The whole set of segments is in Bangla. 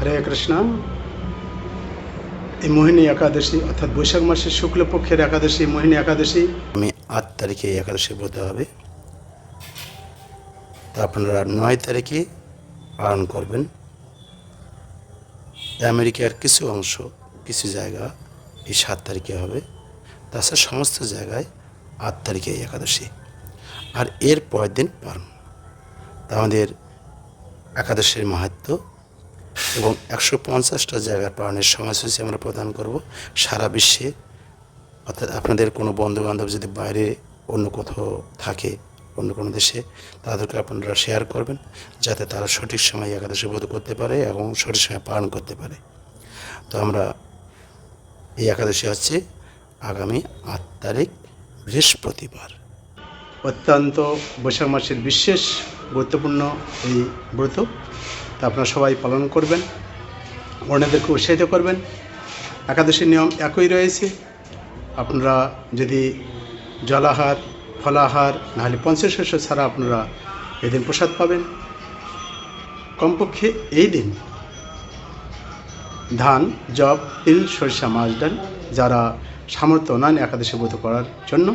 হরে কৃষ্ণ। এই মোহিনী একাদশী, অর্থাৎ বৈশাখ মাসের শুক্লপক্ষের একাদশী, মোহিনী একাদশী। আমি আট তারিখে একাদশী ব্রত হবে। তা আপনারা নয় তারিখে পালন করবেন। আমেরিকার কিছু অংশ, কিছু জায়গা এই সাত তারিখে হবে। তাছাড়া সমস্ত জায়গায় আট তারিখে একাদশী। আর এর পরের দিন পালন। তা আমাদের একাদশীর মাহাত্ম্য এবং একশো পঞ্চাশটা জায়গার পালনের সময়সূচি আমরা প্রদান করব। সারা বিশ্বে, অর্থাৎ আপনাদের কোনো বন্ধু বান্ধব যদি বাইরে অন্য কোথাও থাকে, অন্য কোনো দেশে, তাদেরকে আপনারা শেয়ার করবেন, যাতে তারা সঠিক সময় একাদশী বোধ করতে পারে এবং সঠিক সময় পালন করতে পারে। তো আমরা এই একাদশী হচ্ছে আগামী আট তারিখ, বৃহস্পতিবার। অত্যন্ত বৈশাখ মাসের বিশেষ গুরুত্বপূর্ণ এই ব্রত। তা আপনারা সবাই পালন করবেন, অন্যদেরকে উৎসাহিত করবেন। একাদশীর নিয়ম একই রয়েছে। আপনারা যদি জলাহার, ফলাহার, নাহলে পঞ্চশস্য ছাড়া আপনারা এদিন প্রসাদ পাবেন। কমপক্ষে এই দিন ধান, জব, তিল, সরিষা, মাছ, ডাল যারা সামর্থ্য নন একাদশী ব্রত করার জন্য,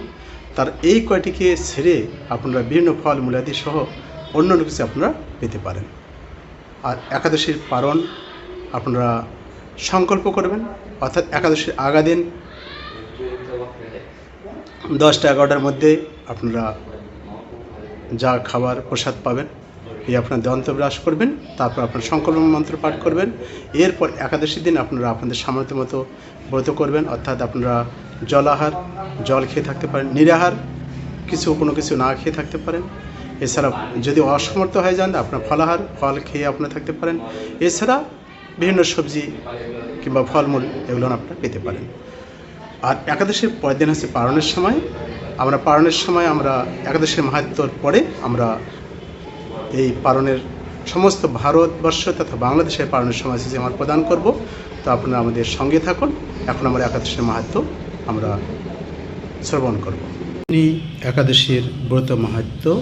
তার এই কয়টিকে ছেড়ে আপনারা বিভিন্ন ফল মূলাদি সহ অন্য কিছু আপনারা পেতে পারেন। আর একাদশীর পারণ আপনারা সংকল্প করবেন, অর্থাৎ একাদশীর আগা দিন দশটা এগারোটার মধ্যে আপনারা যা খাবার প্রসাদ পাবেন, এই আপনার দন্তব্রাস করবেন, তারপর আপনার সংকল্প মন্ত্র পাঠ করবেন। এরপর একাদশী দিন আপনারা আপনাদের সামর্থ্য মতো ব্রত করবেন, অর্থাৎ আপনারা জলাহার, জল খেয়ে থাকতে পারেন, নিরাহার, কিছু কোনো কিছু না খেয়ে থাকতে পারেন। এছাড়া যদি অসমর্থ হয়ে যান, আপনার ফলাহার, ফল খেয়ে আপনারা থাকতে পারেন। এছাড়া বিভিন্ন সবজি কিংবা ফলমূল এগুলো আপনারা পেতে পারেন। আর একাদশীর পরের দিন হচ্ছে পারণের সময়। আমরা পারণের সময় আমরা একাদশীর মাহাত্মর পরে আমরা এই পারণের সমস্ত ভারতবর্ষ তথা বাংলাদেশের পারণের পালনের সময়সূচি আমরা প্রদান করব। তো আপনারা আমাদের সঙ্গে থাকুন। এখন আমরা একাদশীর মাহাত্ম আমরা শ্রবণ করব। একাদশীর ব্রত মাহাত্ম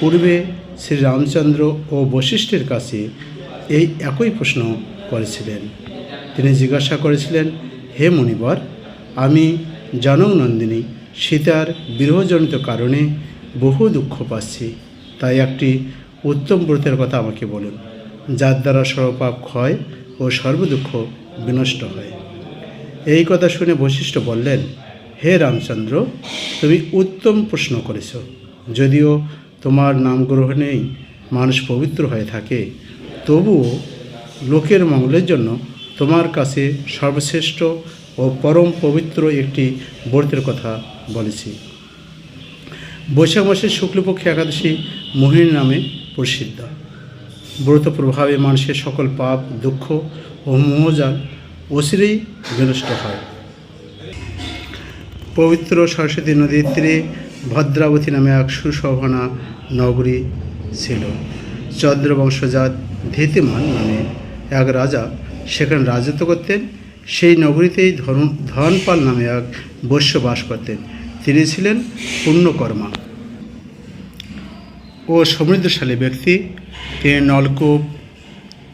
পূর্বে শ্রী রামচন্দ্র ও বশিষ্ঠের কাছে এই একই প্রশ্ন করেছিলেন। তিনি জিজ্ঞাসা করেছিলেন, হে মুনিবর আমি জনক নন্দিনী সীতার বিরহজনিত কারণে বহু দুঃখ পাচ্ছি। তাই একটি উত্তম ব্রতের কথা আমাকে বলুন, যার দ্বারা সর্বপাপ ক্ষয় ও সর্বদুঃখ বিনষ্ট হয়। এই কথা শুনে বশিষ্ঠ বললেন, হে রামচন্দ্র, তুমি উত্তম প্রশ্ন করেছ। যদিও তোমার নাম গ্রহণেই মানুষ পবিত্র হয়ে থাকে। তবুও লোকের মঙ্গলের জন্য তোমার কাছে সর্বশ্রেষ্ঠ ও পরম পবিত্র একটি ব্রতের কথা বলেছি। বৈশাখ মাসের শুক্লপক্ষে একাদশী মোহিনী নামে প্রসিদ্ধ। ব্রত প্রভাবে মানুষের সকল পাপ, দুঃখ ও মোহজাল অচিরেই বিনষ্ট হয়। পবিত্র সরস্বতী নদীর তীরে ভদ্রাবতী নামে এক সুশোভনা নগরী ছিল। চন্দ্রবংশজাত ধীতিমান নামে এক রাজা সেখানে রাজত্ব করতেন। সেই নগরীতেই ধন ধনপাল নামে এক বৈশ্য বাস করতেন। তিনি ছিলেন পুণ্যকর্মা। ও সমৃদ্ধশালী ব্যক্তি। তিনি নলকূপ,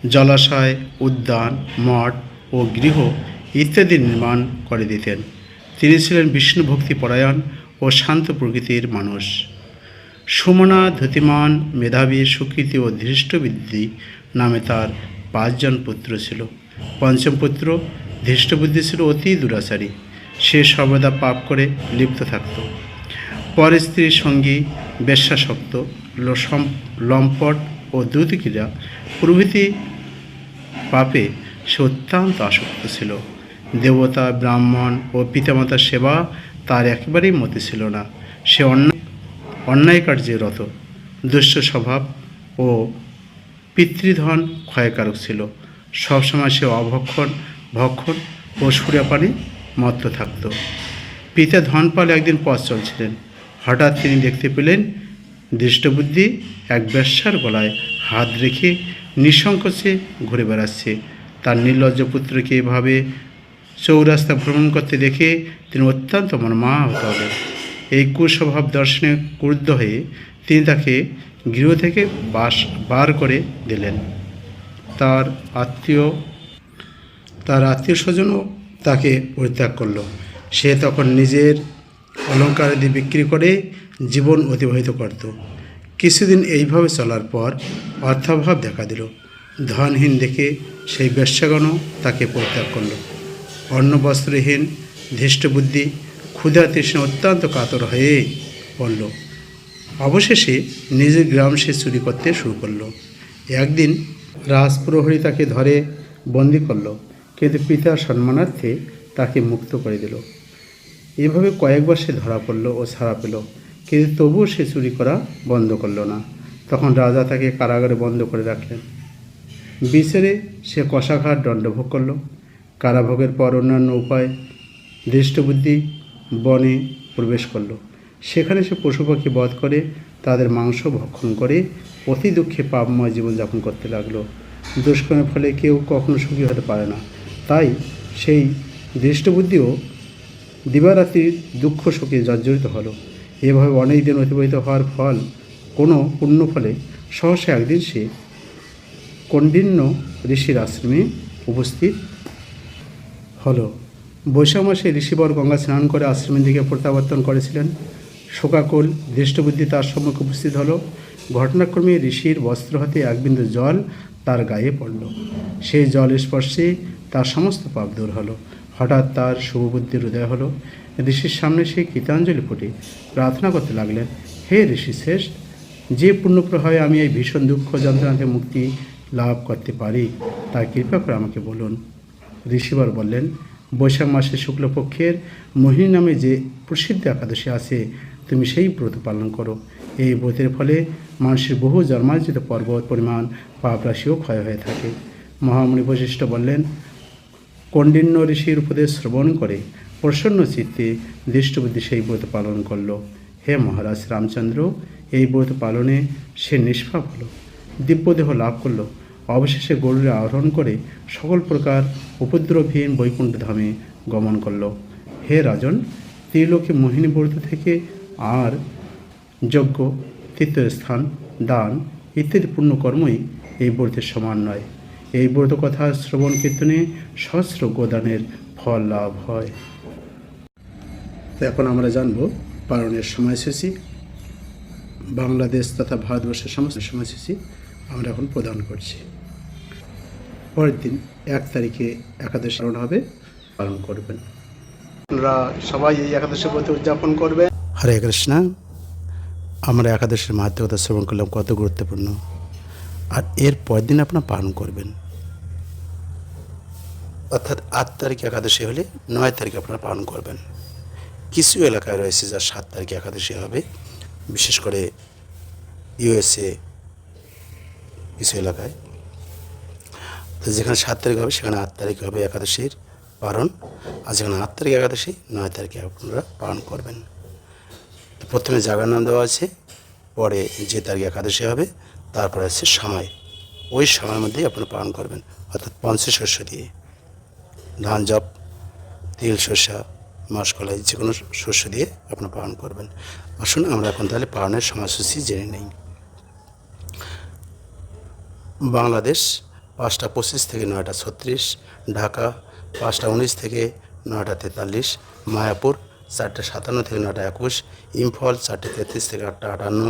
জলাশয়, উদ্যান, মঠ ও গৃহ ইত্যাদি নির্মাণ করে দিতেন। তিনি ছিলেন বিষ্ণু ভক্তি পরায়ণ ও শান্ত প্রকৃতির মানুষ। সুমনা ধুতিমান মেধাবী সুকৃতি ও ধৃষ্টবুদ্ধি নামে তার পাঁচজন পুত্র ছিল। পঞ্চম পুত্র ধৃষ্টবুদ্ধি ছিল অতি দুরাচারী। সে সর্বদা পাপ করে লিপ্ত থাকত। পরে স্ত্রীর সঙ্গী বেশ্যাসক্ত লম্পট ও দ্রুতিক্রিয়া প্রভৃতি পাপে সে অত্যন্ত আসক্ত ছিল। দেবতা, ব্রাহ্মণ ও পিতামাতার সেবা তার একেবারেই মতে ছিল না। সে অন্যায় অন্যায় কার্যে রত। দুষ্ট স্বভাব ও পিতৃধন ক্ষয়কারক ছিল। সবসময় সে অভক্ষণ, ভক্ষণ ও সুরাপানে মত্ত থাকত। পিতা ধনপাল একদিন পথ চলছিলেন। হঠাৎ তিনি দেখতে পেলেন দৃষ্টবুদ্ধি এক বেশ্যার গলায় হাত রেখে নিঃসংকোচে ঘুরে বেড়াচ্ছে। তার নির্লজ্জ পুত্রকে এভাবে চৌরাস্তা ভ্রমণ করতে দেখে তিনি অত্যন্ত মর্মাহত হলেন। এই কুস্বভাব দর্শনে ক্রুদ্ধ হয়ে তিনি তাকে গৃহ থেকে বাস, বার করে দিলেন। তার আত্মীয় তার আত্মীয় স্বজনও তাকে পরিত্যাগ করল। সে তখন নিজের অলঙ্কারাদি বিক্রি করে জীবন অতিবাহিত করত। কিছুদিন এইভাবে চলার পর অর্থাভাব দেখা দিল। ধনহীন দেখে সেই বেশ্যাগণও তাকে পরিত্যাগ করল। অন্ন বস্ত্রহীন ধৃষ্টবুদ্ধি, ক্ষুধা তৃষ্ণা অত্যন্ত কাতর হয়ে পড়ল। অবশেষে নিজের গ্রাম সে চুরি করতে শুরু করল। একদিন রাজপ্রহরী তাকে ধরে বন্দি করল, কিন্তু পিতার সম্মানার্থে তাকে মুক্ত করে দিল। এভাবে কয়েকবার সে ধরা পড়ল ও ছাড়া পেল, কিন্তু তবুও সে চুরি করা বন্ধ করল না। তখন রাজা তাকে কারাগারে বন্ধ করে রাখলেন। বিচারে সে কষাঘাট দণ্ডভোগ করল। কারাভোগের পর অন্যান্য উপায় দৃষ্টবুদ্ধি বনে প্রবেশ করল। সেখানে সে পশু পাখি বধ করে, তাদের মাংস ভক্ষণ করে, অতি দুঃখে পাপময় জীবনযাপন করতে লাগল। দুষ্কর্মের ফলে কেউ কখনো সুখী হতে পারে না। তাই সেই দৃষ্টবুদ্ধিও দিবারাত্রি দুঃখ শোকে জর্জরিত হলো। এভাবে অনেক দিন অতিবাহিত হওয়ার ফল, কোনো পুণ্য ফলে সহসা একদিন সে কণ্ডিন্য ঋষির আশ্রমে উপস্থিত হলো। বৈশাখ মাসে ঋষিবর গঙ্গা স্নান করে আশ্রমের দিকে প্রত্যাবর্তন করেছিলেন। শোকাকুল দৃষ্টবুদ্ধি তার সম্মুখে উপস্থিত হলো। ঘটনাক্রমে ঋষির বস্ত্র হাতে এক বিন্দু জল তার গায়ে পড়ল। সেই জল স্পর্শে তার সমস্ত পাপ দূর হলো। হঠাৎ তার শুভবুদ্ধির উদয় হলো। ঋষির সামনে সেই গীতাঞ্জলি ফুটে। প্রার্থনা করতে লাগলেন, হে ঋষি শ্রেষ্ঠ, যে পুণ্যপ্রভাবে আমি এই ভীষণ দুঃখ যন্ত্রণাতে মুক্তি লাভ করতে পারি, তার কৃপা করে আমাকে বলুন। ঋষিবর বললেন, বৈশাখ মাসে শুক্লপক্ষের মোহিনী নামে যে প্রসিদ্ধ একাদশী আছে, তুমি সেই ব্রত পালন করো। এই ব্রতের ফলে মানুষের বহু জন্মার্জিত পর্বত পরিমাণ, পাপ রাশিও ক্ষয় হয়ে থাকে। মহামণি বৈশিষ্ট্য বললেন, কণ্ডিন্য ঋষির উপদেশ শ্রবণ করে প্রসন্ন চিত্তে দৃষ্টবুদ্ধি সেই ব্রত পালন করল। হে মহারাজ রামচন্দ্র, এই ব্রত পালনে সে নিষ্পাপ হলো। দিব্যদেহ লাভ করল। অবশেষে গরুরে আহরণ করে সকল প্রকার উপদ্রবহীন বৈকুণ্ঠ ধামে গমন করল। হে রাজন, ত্রিলোকে মোহিনী ব্রত থেকে আর যজ্ঞ, তীর্থস্থান, দান ইত্যাদি পুণ্যকর্মই এই ব্রতের সমান নয়। এই ব্রত কথা শ্রবণ কীর্তনে সহস্র গোদানের ফল লাভ হয়। তো এখন আমরা জানব পালনের সময়সূচি। বাংলাদেশ তথা ভারতবর্ষের সমস্ত সময়সূচি। আমরা এখন প্রদান করছি। পরের দিন এক তারিখে একাদশ পালন হবে, পালন করবেন। আপনারা সবাই এই একাদশী ব্রত উদযাপন করবেন। হরে কৃষ্ণ, আমরা একাদশের মাহাত্মকতা শ্রবণ করলাম, কত গুরুত্বপূর্ণ। আর এর পরের দিন আপনার পালন করবেন। অর্থাৎ আট তারিখ একাদশী হলে নয় তারিখ আপনারা পালন করবেন। কিছু এলাকায় রয়েছে যা সাত তারিখে একাদশী হবে, বিশেষ করে ইউএসএ কিছু এলাকায়। তো যেখানে সাত তারিখ হবে, সেখানে আট তারিখ হবে একাদশীর পালন। আর যেখানে আট তারিখ একাদশী, নয় তারিখে আপনারা পালন করবেন। প্রথমে জাগার নাম দেওয়া আছে, পরে যে তারিখে একাদশী হবে, তারপরে আছে সময়। ওই সময়ের মধ্যেই আপনারা পালন করবেন, অর্থাৎ পঞ্চশস্য দিয়ে। ধান, জব, তিল শস্যা মাসকলাই যে কোনো শস্য দিয়ে আপনারা পালন করবেন। আসুন আমরা এখন তাহলে পালনের সময়সূচি জেনে নেই। বাংলাদেশ, পাঁচটা পঁচিশ থেকে নয়টা ছত্রিশ, ঢাকা, পাঁচটা উনিশ থেকে নয়টা তেতাল্লিশ, মায়াপুর, চারটে সাতান্ন থেকে নয়টা একুশ, ইম্ফল, চারটে তেত্রিশ থেকে আটটা আটান্ন,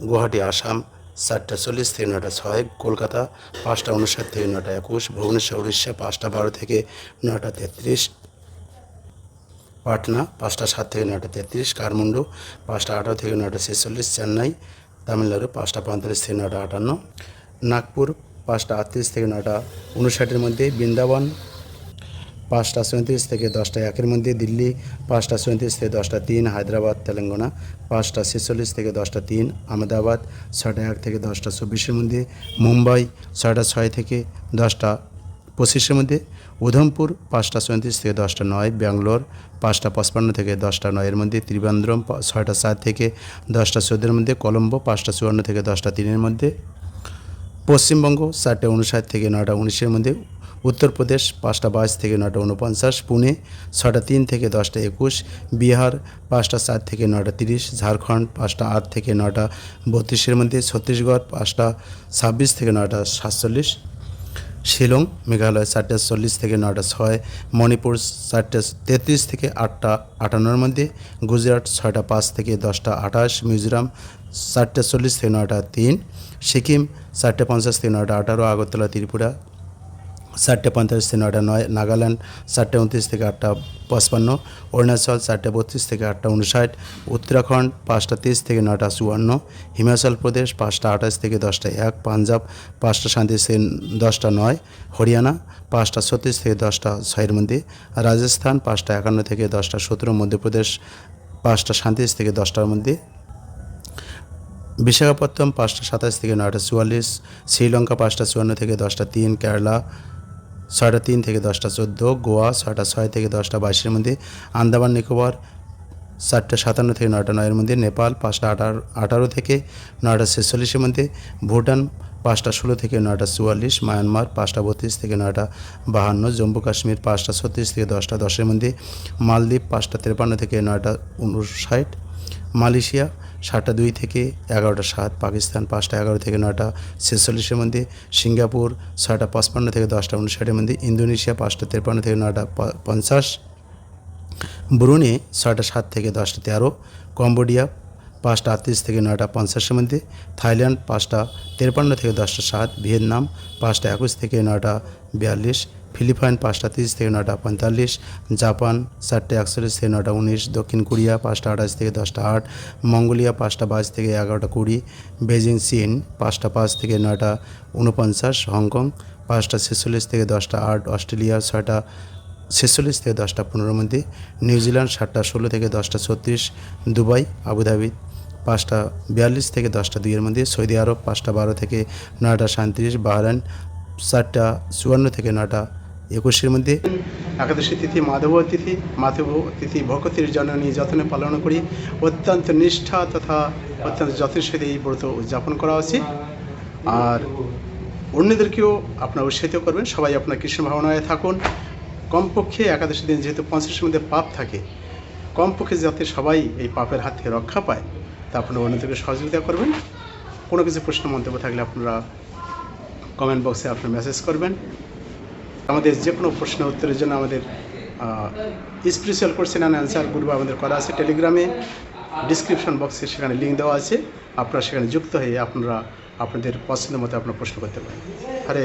গুয়াহাটি, আসাম, চারটা চল্লিশ থেকে নয়টা ছয়, কলকাতা, পাঁচটা উনষাট থেকে নয়টা একুশ, ভুবনেশ্বর, উড়িষ্যা, পাঁচটা বারো থেকে নয়টা তেত্রিশ, পাটনা, পাঁচটা সাত থেকে নয়টা তেত্রিশ, কাঠমান্ডু, পাঁচটা আঠারো থেকে নয়টা ছেচল্লিশ, চেন্নাই, তামিলনাড়ু, পাঁচটা পঁয়তাল্লিশ থেকে নয়টা আটান্ন নাগপুর পাঁচটা আটত্রিশ থেকে নয়টা উনষাটের মধ্যে বৃন্দাবন পাঁচটা চৌত্রিশ থেকে দশটা একের মধ্যে দিল্লি, পাঁচটা চৌত্রিশ থেকে দশটা তিন হায়দ্রাবাদ, তেলেঙ্গানা, পাঁচটা ছেচল্লিশ থেকে দশটা তিন আহমেদাবাদ, ছয়টা এক থেকে দশটা চব্বিশের মধ্যে মুম্বাই, ছয়টা ছয় থেকে দশটা পঁচিশের মধ্যে উধমপুর, পাঁচটা চৌত্রিশ থেকে দশটা নয় ব্যাঙ্গালোর, পাঁচটা পঁচপান্ন থেকে দশটা নয়ের মধ্যে ত্রিবান্দ্রম, ছয়টা সাত থেকে দশটা চোদ্দের মধ্যে কলম্বো, পাঁচটা চুয়ান্ন থেকে দশটা তিনের মধ্যে পশ্চিমবঙ্গ চারটে উনষাট থেকে নটা উনিশের মধ্যে উত্তরপ্রদেশ পাঁচটা বাইশ থেকে নটা উনপঞ্চাশ, পুনে ছটা তিন থেকে দশটা একুশ, বিহার পাঁচটা চার থেকে নটা তিরিশ, ঝাড়খণ্ড পাঁচটা আট থেকে নটা বত্রিশের মধ্যে ছত্তিশগড় পাঁচটা ছাব্বিশ থেকে নটা সাতচল্লিশ, শিলং মেঘালয় চারটে চল্লিশ থেকে নটা ছয়, মণিপুর চারটে তেত্রিশ থেকে আটটা আটান্নর মধ্যে, গুজরাট ছয়টা পাঁচ থেকে দশটা আঠাশ, মিজোরাম চারটে চল্লিশ থেকে নয়টা তিন, সিকিম চারটে পঞ্চাশ থেকে নয়টা আঠারো, আগরতলা, ত্রিপুরা। চারটে পঁয়তাল্লিশ থেকে নয়টা নয়, নাগাল্যান্ড। চারটে উনত্রিশ থেকে আটটা পঁচপান্ন, অরুণাচল চারটে বত্রিশ থেকে আটটা উনষাট, উত্তরাখণ্ড পাঁচটা তেইশ থেকে নয়টা চুয়ান্ন, হিমাচল প্রদেশ পাঁচটা আঠাশ থেকে দশটা এক, পাঞ্জাব পাঁচটা সাঁত্রিশ থেকে দশটা নয়, হরিয়ানা পাঁচটা ছত্রিশ থেকে দশটা ছয়ের মধ্যে, রাজস্থান পাঁচটা একান্ন থেকে দশটা সতেরো, মধ্যপ্রদেশ পাঁচটা সাঁত্রিশ থেকে দশটার মধ্যে। বিশাখাপত্তনম পাঁচটা সাতাশ থেকে নয়টা চুয়াল্লিশ, শ্রীলঙ্কা পাঁচটা চুয়ান্ন থেকে দশটা তিন, কেরালা ছয়টা তিন থেকে দশটা চোদ্দ, গোয়া ছয়টা ছয় থেকে দশটা বাইশের মধ্যে, আন্দামান, নিকোবর চারটে সাতান্ন থেকে নয়টা নয়ের মধ্যে, নেপাল পাঁচটা আঠারো আঠারো থেকে নয়টা ছেচল্লিশের মধ্যে, ভুটান পাঁচটা ষোলো থেকে নয়টা চুয়াল্লিশ, মায়ানমার পাঁচটা বত্রিশ থেকে নয়টা বাহান্ন, জম্মু কাশ্মীর পাঁচটা ছত্রিশ থেকে দশটা দশের মধ্যে, মালদ্বীপ পাঁচটা তেপান্ন থেকে নয়টা উনষাট মালয়েশিয়া, সাতটা দুই থেকে এগারোটা সাত, পাকিস্তান পাঁচটা এগারো থেকে নয়টা, ছেচল্লিশের মধ্যে সিঙ্গাপুর, ছয়টা পঁচপান্ন থেকে দশটা উনষাটের মধ্যে ইন্দোনেশিয়া, পাঁচটা তেপান্ন থেকে নয়টা প- পঞ্চাশ। ব্রুনে ছয়টা সাত থেকে দশটা তেরো। কম্বোডিয়া, পাঁচটা আটত্রিশ থেকে নয়টা পঞ্চাশের মধ্যে। থাইল্যান্ড, পাঁচটা তেরপান্ন থেকে দশটা সাত। ভিয়েতনাম, পাঁচটা একুশ থেকে নয়টা বিয়াল্লিশ। ফিলিপাইন পাঁচটা তিরিশ থেকে নয়টা পঁয়তাল্লিশ, জাপান চারটে একচল্লিশ থেকে নয়টা উনিশ, দক্ষিণ কোরিয়া পাঁচটা আঠাশ থেকে দশটা আট, মঙ্গোলিয়া পাঁচটা বাইশ থেকে এগারোটা কুড়ি বেজিং চীন পাঁচটা পাঁচ থেকে নয়টা উনপঞ্চাশ হংকং পাঁচটা ছেচল্লিশ থেকে দশটা আট, অস্ট্রেলিয়া ছয়টা ছেচল্লিশ থেকে দশটা পনেরোর মধ্যে নিউজিল্যান্ড সাতটা ষোলো থেকে দশটা ছত্রিশ, দুবাই, আবুধাবি পাঁচটা বিয়াল্লিশ থেকে দশটা দুইয়ের মধ্যে, সৌদি আরব পাঁচটা বারো থেকে নয়টা সাঁত্রিশ, বাহরাইন চারটা চুয়ান্ন থেকে নয়টা একুশের মধ্যে একাদশী তিথি মাধব তিথি মাধব তিথি ভকতির জননী যত্নে পালন করি, অত্যন্ত নিষ্ঠা তথা অত্যন্ত যত্নের সাথে এই ব্রত উদযাপন করা উচিত আর অন্যদেরকেও আপনারা উৎসাহিত করবেন। সবাই আপনার কৃষ্ণ ভাবনায় থাকুন। কমপক্ষে একাদশী দিন যেহেতু পঞ্চাশের মধ্যে পাপ থাকে, কমপক্ষে যাতে সবাই এই পাপের হাত থেকে রক্ষা পায়, তা আপনারা অন্যদেরকে সহযোগিতা করবেন। কোনো কিছু প্রশ্ন, মন্তব্য থাকলে আপনারা কমেন্ট বক্সে আপনার মেসেজ করবেন। আমাদের যে কোনো প্রশ্ন, উত্তরের জন্য আমাদের special question and answer group আমাদের করা আছে টেলিগ্রামে ডিসক্রিপশন বক্সে সেখানে লিঙ্ক দেওয়া আছে। আপনারা সেখানে যুক্ত হয়ে আপনারা, আপনাদের পছন্দ মতো আপনার প্রশ্ন করতে পারেন। হরে